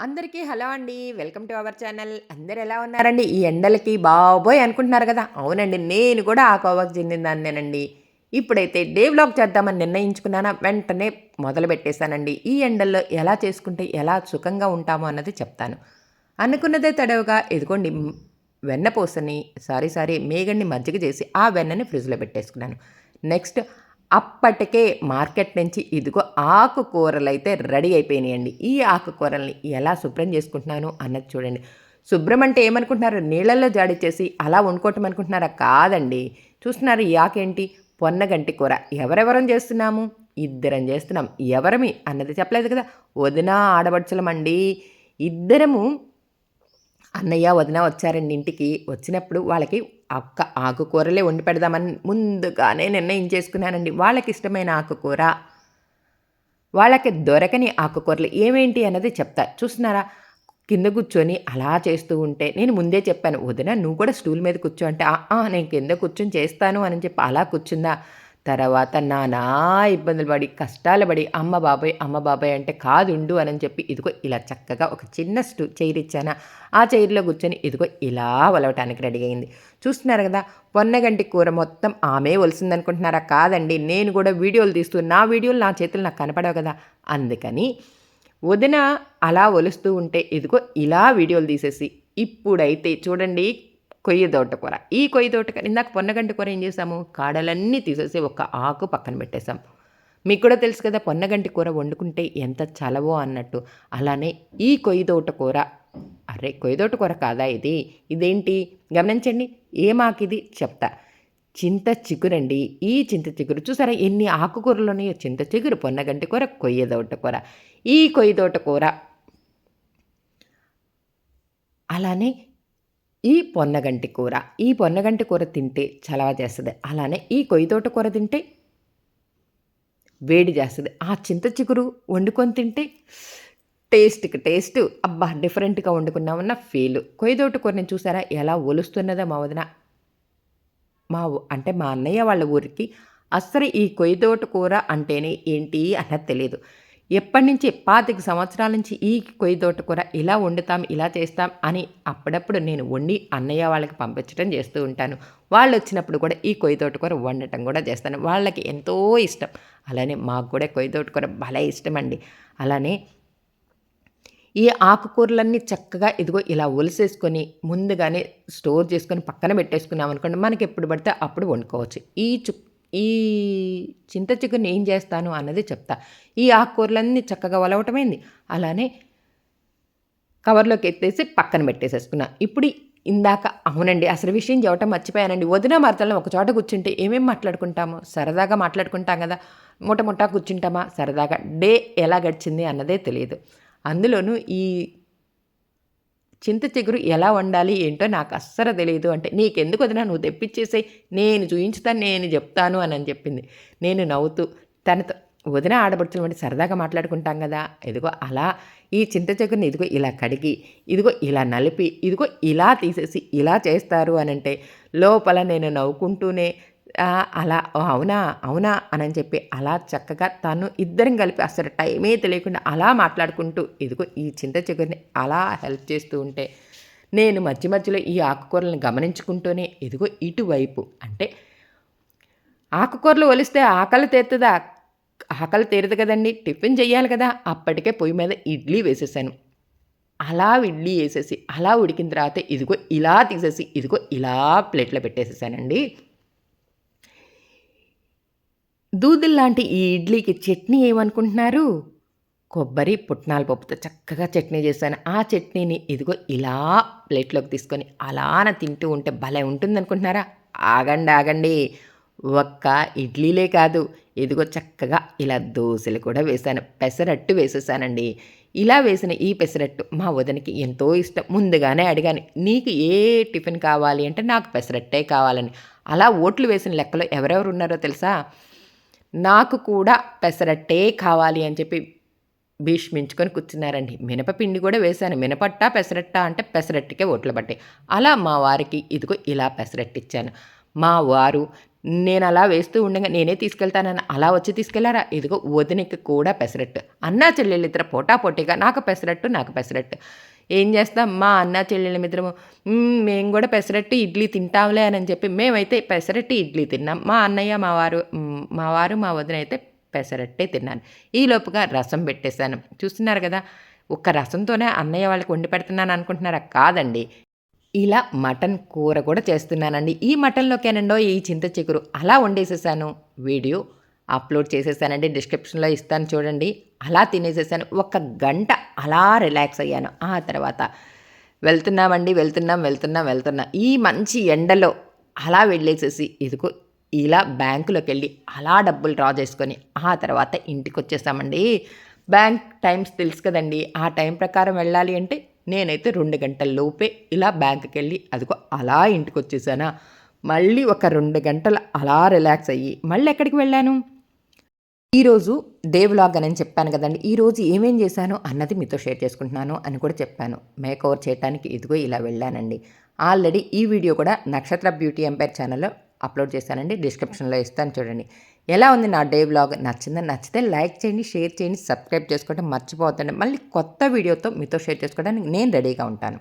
అందరికీ హలో అండి. Welcome to our channel. అందరు ఎలా ఉన్నారండి? ఈ ఎండలకి బాబోయ్ అనుకుంటున్నారు కదా. అవునండి నేను కూడా ఆ కోవకు చెందిన దాన్నేనండి. ఇప్పుడైతే డే వ్లాగ్ చేద్దామని నిర్ణయించుకున్నానా? వెంటనే మొదలు పెట్టేశానండి. ఈ ఎండల్లో ఎలా చేసుకుంటే ఎలా సుఖంగా ఉంటామో అన్నది చెప్తాను. అనుకున్నదే తడవుగా ఎదుకోండి వెన్న వెన్నపూసని సారీ సారీ మేగడిని మజ్జిగ చేసి ఆ వెన్నని ఫ్రిడ్జ్లో పెట్టేసుకున్నాను. నెక్స్ట్ అప్పటికే మార్కెట్ నుంచి ఇదిగో ఆకుకూరలు అయితే రెడీ అయిపోయినాయండి. ఈ ఆకుకూరల్ని ఎలా శుభ్రం చేసుకుంటున్నాను అన్నది చూడండి. శుభ్రం అంటే ఏమనుకుంటున్నారు? నీళ్ళల్లో జాడిచ్చేసి అలా వండుకోవటం అనుకుంటున్నారా కాదండి. చూస్తున్నారు ఈ ఆకేంటి? పొన్నగంటి కూర. ఎవరెవరం చేస్తున్నాము? ఇద్దరం చేస్తున్నాం. ఎవరమి? అన్నది చెప్పలేదు కదా. వదిన ఆడబడుచులమండి ఇద్దరము అన్నయ్య వదిన వచ్చారండి ఇంటికి. వచ్చినప్పుడు వాళ్ళకి అక్క ఆకుకూరలే వండి పెడదామని ముందుగానే నిర్ణయం చేసుకున్నానండి. వాళ్ళకి ఇష్టమైన ఆకుకూర వాళ్ళకి దొరకని ఆకుకూరలు ఏమేంటి అన్నది చెప్తా. చూస్తున్నారా? కింద కూర్చొని అలా చేస్తూ ఉంటే నేను ముందే చెప్పాను వదిన నువ్వు కూడా స్టూల్ మీద కూర్చో. అంటే నేను కింద కూర్చొని చేస్తాను అని చెప్పి అలా కూర్చుందా? తర్వాత నానా ఇబ్బందులు పడి కష్టాలు పడి అమ్మ బాబాయ్ అమ్మ బాబాయ్ అంటే కాదుండు అని చెప్పి ఇదిగో ఇలా చక్కగా ఒక చిన్న స్టూ చైర్ ఇచ్చానా. ఆ చైర్లో కూర్చొని ఇదిగో ఇలా వలవటానికి రెడీ అయింది. చూస్తున్నారు కదా పొన్నగంటి కూర మొత్తం ఆమె ఒలిసింది అనుకుంటున్నారా కాదండి నేను కూడా వీడియోలు తీస్తూ నా వీడియోలు నా చేతులు నాకు కనపడవు కదా. అందుకని వదిన అలా ఒలుస్తూ ఉంటే ఇదిగో ఇలా వీడియోలు తీసేసి ఇప్పుడైతే చూడండి కొయ్య తోటకూర ఈ కొయ్య తోటకూర ఇందాక పొన్నగంటి కూర ఏం చేసాము కాడలన్నీ తీసేసి ఒక ఆకు పక్కన పెట్టేశాం. మీకు కూడా తెలుసు కదా పొన్నగంటి కూర వండుకుంటే ఎంత చలవో అన్నట్టు. అలానే ఈ కొయ్య తోటకూర అరే కొయ్య తోటకూర కాదా ఇది? ఇదేంటి? గమనించండి ఏమాకిది చెప్తా. చింత చిగురండి ఈ చింత చిగురు. చూసారా ఎన్ని ఆకుకూరలు ఉన్నాయో? చింత చిగురు పొన్నగంటి కూర కొయ్య తోటకూర ఈ కొయ్య తోటకూర అలానే ఈ పొన్నగంటి కూర. ఈ పొన్నగంటి కూర తింటే చలవ చేస్తుంది. అలానే ఈ కొయ్యతోట కూర తింటే వేడి చేస్తుంది. ఆ చింత చిగురు వండుకొని తింటే టేస్ట్కి టేస్ట్. అబ్బా డిఫరెంట్గా వండుకున్నామన్న ఫీల్. కొయ్యతోట కూరని చూసారా? ఎలా ఒలుస్తున్నదో మా వదిన. మా ఊ- అంటే మా అన్నయ్య వాళ్ళ ఊరికి అస్సలు ఈ కొయ్యతోట కూర అంటేనే ఏంటి అన్నది తెలియదు ఎప్పటి నుంచి పాతిక సంవత్సరాల నుంచి ఈ కొయ్యతోట కూర ఇలా వండుతాం ఇలా చేస్తాం అని అప్పుడప్పుడు నేను వండి అన్నయ్య వాళ్ళకి పంపించడం చేస్తూ ఉంటాను. వాళ్ళు వచ్చినప్పుడు కూడా ఈ కొయ్యి కూర వండటం కూడా చేస్తాను. వాళ్ళకి ఎంతో ఇష్టం. అలానే మాకు కూడా కొయ్యి కూర భలే ఇష్టం అండి అలానే ఈ ఆకుకూరలన్నీ చక్కగా ఇదిగో ఇలా ఒలిసేసుకొని ముందుగానే స్టోర్ చేసుకొని పక్కన పెట్టేసుకున్నాం అనుకోండి మనకి ఎప్పుడు పడితే అప్పుడు వండుకోవచ్చు. ఈ చు ఈ చింత చికెన్ ఏం చేస్తాను అన్నది చెప్తా. ఈ ఆకుకూరలన్నీ చక్కగా వలవటమైంది. అలానే కవర్లోకి ఎత్తేసి పక్కన పెట్టేసేసుకున్నా. ఇప్పుడు ఇందాక అవునండి అసలు విషయం చెప్పటం మర్చిపోయానండి. వదిన మరతలను ఒక చోట కూర్చుంటే ఏమేమి మాట్లాడుకుంటాము? సరదాగా మాట్లాడుకుంటాం కదా. ముఠ ముఠా కూర్చుంటామా? సరదాగా. డే ఎలా గడిచింది అన్నదే తెలియదు. అందులోనూ ఈ చింత చిగురు ఎలా వండాలి ఏంటో నాకు అస్సలు తెలియదు అంటే నీకెందుకు వదినా నువ్వు తెప్పించేసే నేను చూయించుతాను నేను చెప్తాను అని అని చెప్పింది. నేను నవ్వుతూ తనతో వదిన ఆడబడుతున్న వంటి సరదాగా మాట్లాడుకుంటాం కదా ఇదిగో అలా ఈ చింత చిగురుని ఇదిగో ఇలా కడిగి ఇదిగో ఇలా నలిపి ఇదిగో ఇలా తీసేసి ఇలా చేస్తారు అని అంటే లోపల నేను నవ్వుకుంటూనే అలా అవునా అవునా అని చెప్పి అలా చక్కగా తను ఇద్దరం కలిపి అసలు టైమే తెలియకుండా అలా మాట్లాడుకుంటూ ఇదిగో ఈ చింత చిగురిని అలా హెల్ప్ చేస్తూ ఉంటే నేను మధ్య మధ్యలో ఈ ఆకుకూరలను గమనించుకుంటూనే ఇదిగో ఇటువైపు అంటే ఆకుకూరలు ఒలిస్తే ఆకలి తీరుతుందా? ఆకలి తీరదు కదండి టిఫిన్ చేయాలి కదా అప్పటికే పొయ్యి మీద ఇడ్లీ వేసేసాను. అలా ఇడ్లీ వేసేసి అలా ఉడికిన తర్వాత ఇదిగో ఇలా తీసేసి ఇదిగో ఇలా ప్లేట్లో పెట్టేసేసానండి. దూదుల్లాంటి ఈ ఇడ్లీకి చట్నీ ఏమనుకుంటున్నారు? కొబ్బరి పుట్నాల పప్పుతో చక్కగా చట్నీ చేశాను. ఆ చట్నీని ఇదిగో ఇలా ప్లేట్లోకి తీసుకొని అలాన తింటూ ఉంటే భలే ఉంటుంది అనుకుంటున్నారా ఆగండి ఆగండి. ఒక్క ఇడ్లీలే కాదు. ఇదిగో చక్కగా ఇలా దోశలు కూడా వేశాను. పెసరట్టు వేసేసానండి. ఇలా వేసిన ఈ పెసరట్టు మా వదనకి ఎంతో ఇష్టం. ముందుగానే అడిగాను నీకు ఏ టిఫిన్ కావాలి? అంటే నాకు పెసరట్టే కావాలని. అలా ఓట్లు వేసిన లెక్కలో ఎవరెవరు ఉన్నారో తెలుసా? నాకు కూడా పెసరట్టే కావాలి అని చెప్పి భీష్మించుకొని కూర్చున్నారండి. మినపపిండి కూడా వేశాను. మినపట్ట పెసరట్ట అంటే పెసరట్టుకే ఓట్లు పట్టాయి అలా మా వారికి ఇదిగో ఇలా పెసరట్టిచ్చాను. మా వారు నేను అలా వేస్తూ ఉండగా నేనే తీసుకెళ్తానని అలా వచ్చి తీసుకెళ్ళారా? ఇదిగో వదినకి కూడా పెసరట్టు. అన్నా చెల్లెళ్ళిద్దరు పోటాపోటీగా నాకు పెసరట్టు నాకు పెసరట్టు. ఏం చేస్తాం? మా అన్న చెల్లెళ్ళ మిత్రము మేము కూడా పెసరట్టు ఇడ్లీ తింటాంలే అని చెప్పి మేమైతే పెసరట్టు ఇడ్లీ తిన్నాం. మా అన్నయ్య మా వారు మా వారు మా వదిన అయితే పెసరట్టే తిన్నాను. ఈ లోపుగా రసం పెట్టేశాను. చూస్తున్నారు కదా ఒక్క రసంతోనే అన్నయ్య వాళ్ళకి వండి పెడుతున్నాను అనుకుంటున్నారా? కాదండి. ఇలా మటన్ కూర కూడా చేస్తున్నానండి. ఈ మటన్లోకేనండో ఈ చింత చిగురు అలా వండేసేసాను. వీడియో అప్లోడ్ చేసేసానండి. డిస్క్రిప్షన్లో ఇస్తాను చూడండి. అలా తినేసేసాను. ఒక గంట అలా రిలాక్స్ అయ్యాను. ఆ తర్వాత వెళ్తున్నామండి వెళ్తున్నాం వెళ్తున్నాం వెళ్తున్నాం. ఈ మంచి ఎండలో అలా వెళ్ళేసేసి ఇదిగో ఇలా బ్యాంకులోకి వెళ్ళి అలా డబ్బులు డ్రా చేసుకొని ఆ తర్వాత ఇంటికి వచ్చేసామండి బ్యాంక్ టైమ్స్ తెలుసు కదండి. ఆ టైం ప్రకారం వెళ్ళాలి అంటే నేనైతే రెండు గంటల లోపే ఇలా బ్యాంకుకి వెళ్ళి అదిగో అలా ఇంటికి వచ్చేసానా మళ్ళీ ఒక రెండు గంటలు అలా రిలాక్స్ అయ్యి మళ్ళీ ఎక్కడికి వెళ్ళాను? ఈరోజు దేవులాగ్ అని చెప్పాను కదండి. ఈరోజు ఏమేం చేశాను అన్నది మీతో షేర్ చేసుకుంటున్నాను అని కూడా చెప్పాను. మేక్ ఓవర్ చేయడానికి ఇదిగో ఇలా వెళ్ళానండి. ఆల్రెడీ ఈ వీడియో కూడా నక్షత్ర బ్యూటీ ఎంపైర్ ఛానల్లో అప్లోడ్ చేశానండి డిస్క్రిప్షన్లో ఇస్తాను చూడండి. ఎలా ఉంది నా డే బ్లాగ్? నచ్చిందని నచ్చితే లైక్ చేయండి షేర్ చేయండి సబ్స్క్రైబ్ చేసుకోవడం మర్చిపోతండి మళ్ళీ కొత్త వీడియోతో మీతో షేర్ చేసుకోవడానికి నేను రెడీగా ఉంటాను.